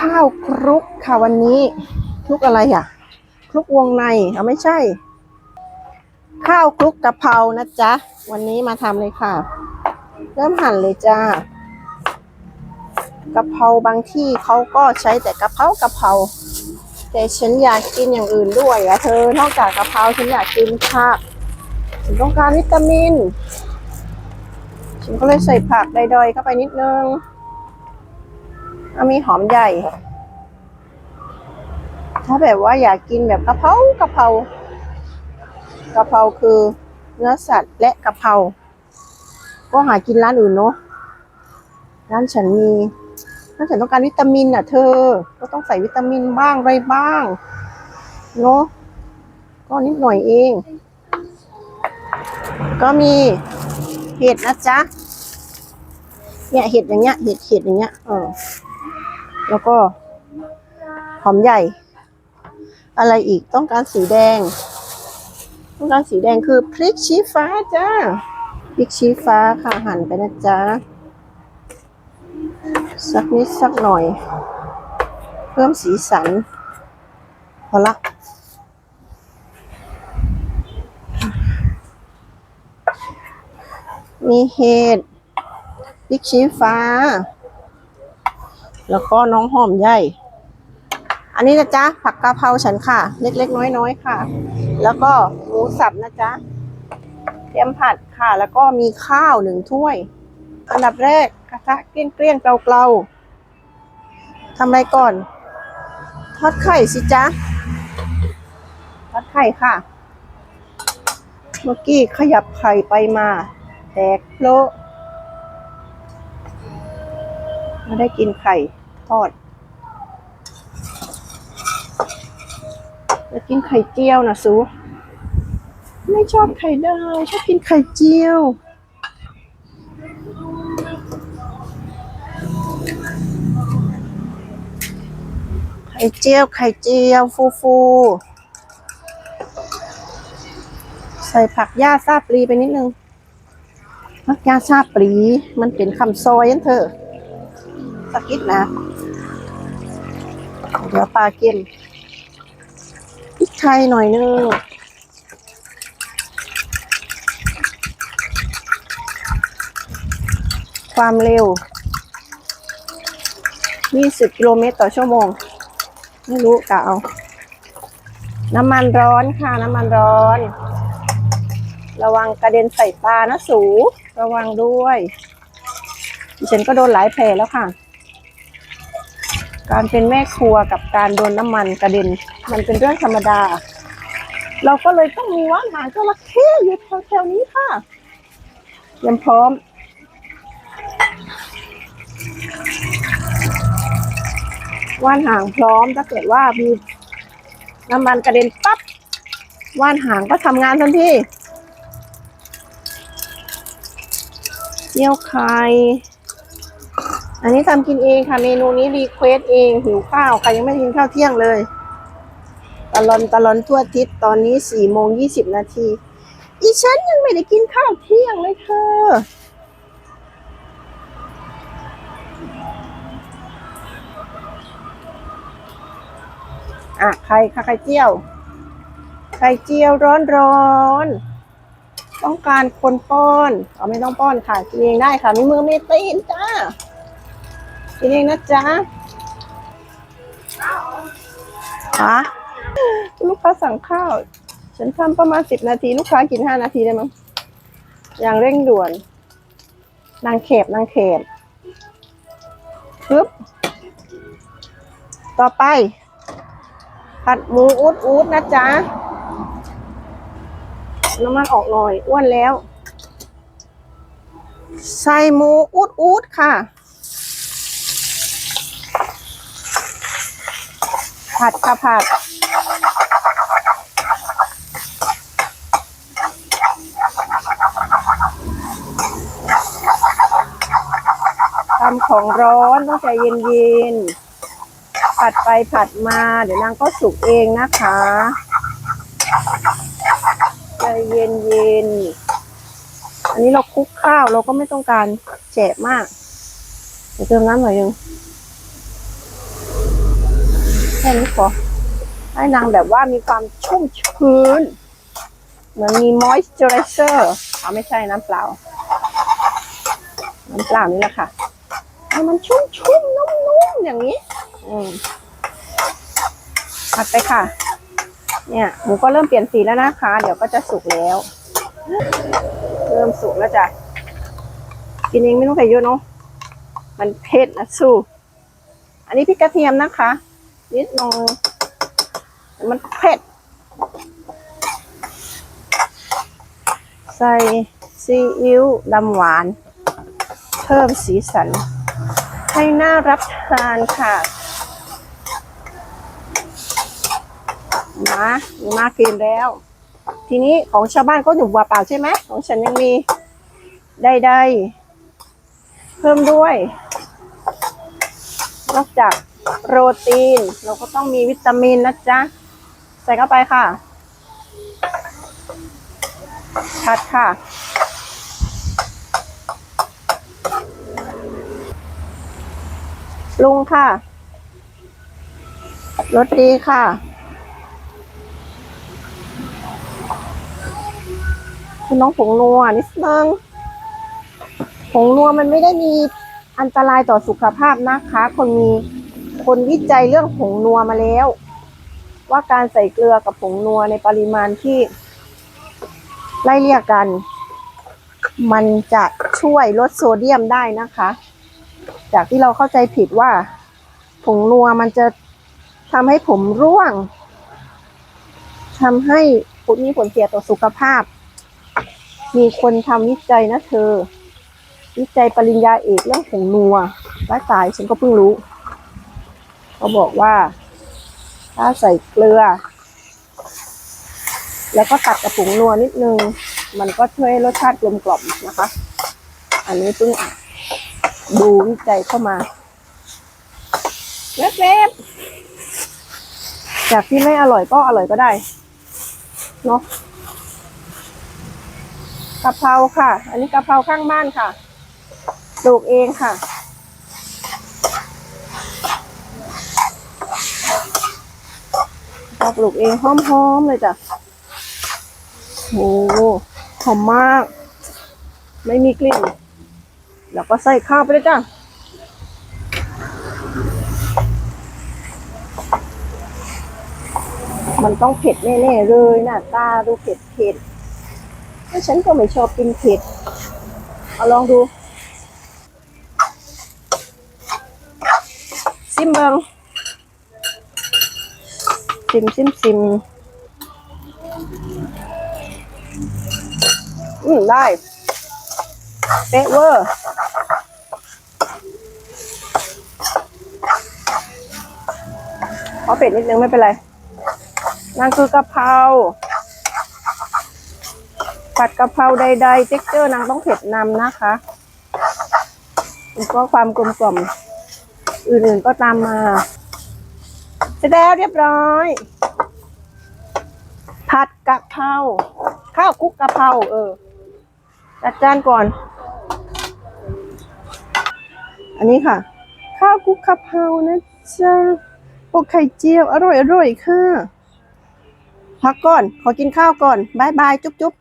ข้าวคลุกค่ะวันนี้คลุกอะไรอะคลุกวงในเอาไม่ใช่ ข้าวคลุกกะเพรานะจ๊ะ วันนี้มาทำเลยค่ะ เริ่มหั่นเลยจ้ากะเพราบางที่เขาก็ใช้แต่กะเพรากะเพราแต่ฉันอยากกินอย่างอื่นด้วยอะเธอนอกจากกะเพราฉันอยากกินผักฉันต้องการวิตามิน ฉันก็เลยใส่ผักดอยๆเข้าไปนิดนึง มีหอมใหญ่ถ้าแบบว่าอยากกินแบบกะเพรากะเพรากะเพราคือเนื้อสัตว์และกะเพรา ก็หากินร้านอื่นเนาะ ร้านฉันมีร้านฉันต้องการวิตามินอะ เธอ ก็ต้องใส่วิตามินบ้างอะไรบ้าง เนาะ ก็นิดหน่อยเอง ก็มีเห็ดนะจ๊ะ เนี่ยเห็ดอย่างเงี้ย เห็ดเห็ดอย่างเงี้ย เออ แล้วก็หอมใหญ่ อะไรอีกต้องการสีแดง ต้องการสีแดงคือพริกชี้ฟ้าจ้าพริกชี้ฟ้าค่ะหั่นไปนะจ๊ะสักนิดสักหน่อย เพิ่มสีสันพอละมีเห็ดพริกชี้ฟ้า แล้วก็น้องหอมใหญ่ อันนี้นะจ๊ะผักกะเพราฉันค่ะ เล็กๆน้อยๆค่ะ แล้วก็หมูสับนะจ๊ะเตรียมผัดค่ะ แล้วก็มีข้าวหนึ่งถ้วย อันดับแรกกระทะเกลี้ยงเกลี้ยงๆเกลาๆทำอะไรก่อน ทอดไข่สิจ๊ะทอดไข่ค่ะ เมื่อกี้ขยับไข่ไปมา แตกโละ ม่ได้กินไข่ทอดจะกินไข่เจียวนะซูไม่ชอบไข่ดาวชอบกินไข่เจียวไข่เจียวไข่เจียวฟูฟูใส่ผักหญ้าซาปลีไปนิดนึงผักหญ้าซาปลีมันเป็นคำซอยยันเถอะ สักนิดนะ เดี๋ยวปลาเก็มพริกไทยหน่อยนึงความเร็ว 20 กิโลเมตรต่อชั่วโมง ไม่รู้กะเอา น้ำมันร้อนค่ะ น้ำมันร้อน ระวังกระเด็นใส่ปลานะสู ระวังด้วย ดิฉันก็โดนหลายแผลแล้วค่ะ การเป็นแม่ครัวกับการโดนน้ำมันกระเด็น มันเป็นเรื่องธรรมดา เราก็เลยต้องมีว่านหางจระเข้อยู่แถวๆนี้ค่ะเตรียมพร้อม ว่านหางพร้อมถ้าเกิดว่ามีน้ำมันกระเด็นปั๊บว่านหางก็ทำงานทันทีเจียวไข่ อันนี้ทำกินเองค่ะ เมนูนี้รีเควสเองหิวข้าวใครยังไม่กินข้าวเที่ยงเลย ตลอนตลอนทั่วทิศตอนนี้สี่โมงยี่สิบนาทีอีฉันยังไม่ได้กินข้าวเที่ยงเลยเธออะไข่ค่ะไข่เจียว ไข่เจียวร้อนร้อนๆต้องการคนป้อนเอาไม่ต้องป้อนค่ะกินเองได้ค่ะมีมือไมีตีนจ้า กินเองนะจ๊ะค่ะลูกค้าสั่งข้าว ฉันทำประมาณสิบนาที ลูกค้ากินห้านาทีได้มั้งอย่างเร่งด่วน นางเขบนางเขบปึ๊บ ต่อไป ผัดหมูอูดอูดนะจ๊ะ น้ำมันออกหน่อย อ้วนแล้ว ใส่หมูอูดอูดค่ะ ผัดค่ะผัด ทำของร้อนต้องใจเย็นๆ ผัดไปผัดมา เดี๋ยวนางก็สุกเองนะคะใจเย็นๆ อันนี้เราคลุกข้าวเราก็ไม่ต้องการแฉะมาก เดี๋ยวเติมน้ำหน่อยนึง แค่นี้พอให้นางแบบว่ามีความชุ่มชื้น เหมือนมี moisturizer เอาไม่ใช่น้ำเปล่า น้ำเปล่านี่แหละค่ะให้มันชุ่มชุ่มๆนุ่มๆอย่างนี้ อืมผัดไปค่ะ เนี่ยหมูก็เริ่มเปลี่ยนสีแล้วนะคะ เดี๋ยวก็จะสุกแล้ว เริ่มสุกแล้วจ้ะกินเองไม่ต้องใส่เยอะเนาะมันเผ็ดนะสู้ อันนี้พริกกระเทียมนะคะ นิดหนึงแต่มันเผ็ด ใส่ซีอิ๊วดำหวาน เพิ่มสีสัน ให้น่ารับทานค่ะมามากินแล้ว ทีนี้ของชาวบ้านก็อยู่บัวเปล่าใช่ไหมของฉันยังมีได้ได้เพิ่มด้วย นอกจาก โปรตีน เราก็ต้องมีวิตามินนะจ๊ะ ใส่เข้าไปค่ะผัดค่ะปรุงค่ะรสดีค่ะ คุณน้องผงนัวนิดนึงผงนัวมันไม่ได้มีอันตรายต่อสุขภาพนะคะ คนมี คนวิจัยเรื่องผงนัวมาแล้ว ว่าการใส่เกลือกับผงนัวในปริมาณที่ ไล่เลี่ยกัน มันจะช่วยลดโซเดียมได้นะคะ จากที่เราเข้าใจผิดว่า ผงนัวมันจะทำให้ผมร่วงทำให้ผลมีผลเสียต่อสุขภาพ มีคนทำวิจัยนะเธอ วิจัยปริญญาเอกเรื่องผงนัวและสายฉันก็เพิ่งรู้ เขาบอกว่า ถ้าใส่เกลือ แล้วก็ตัดกับผงนัวนิดนึง มันก็ช่วยรสชาติกลมกล่อมนะคะ อันนี้เพิ่งดูวิจัยเข้ามาเล็บๆจากที่ไม่อร่อยก็อร่อยก็ได้เนาะกะเพราค่ะ อันนี้กะเพราข้างบ้านค่ะ ปลูกเองค่ะ เราปลูกเองหอมๆเลยจ้ะโอ้หอมมาก ไม่มีกลิ่น แล้วก็ใส่ข้าวไปเลยจ้ะมันต้องเผ็ดแน่ๆเลยหน้าตาดูเผ็ดเผ็ดแล้วฉันก็ไม่ชอบกินเผ็ด เอาลองดู ซิมเบิง ซิมซิมซิมอืมได้เป๊ะเวอร์ขอเผ็ดนิดนึงไม่เป็นไรนั่นคือกะเพราผัดกะเพราใดๆเท็กเจอร์นางต้องเผ็ดนำนะคะแล้วก็ความกลมกล่อมอื่นๆก็ตามมา สร็จแล้วเรียบร้อย ผัดกะเพราข้าวคุกกะเพราเออจัดจานก่อน อันนี้ค่ะ ข้าวคุกกะเพรานะจ๊ะโอไข่เจียวอร่อยอร่อยค่ะพักก่อน ขอกินข้าวก่อนบายบายจุ๊บจุ๊บ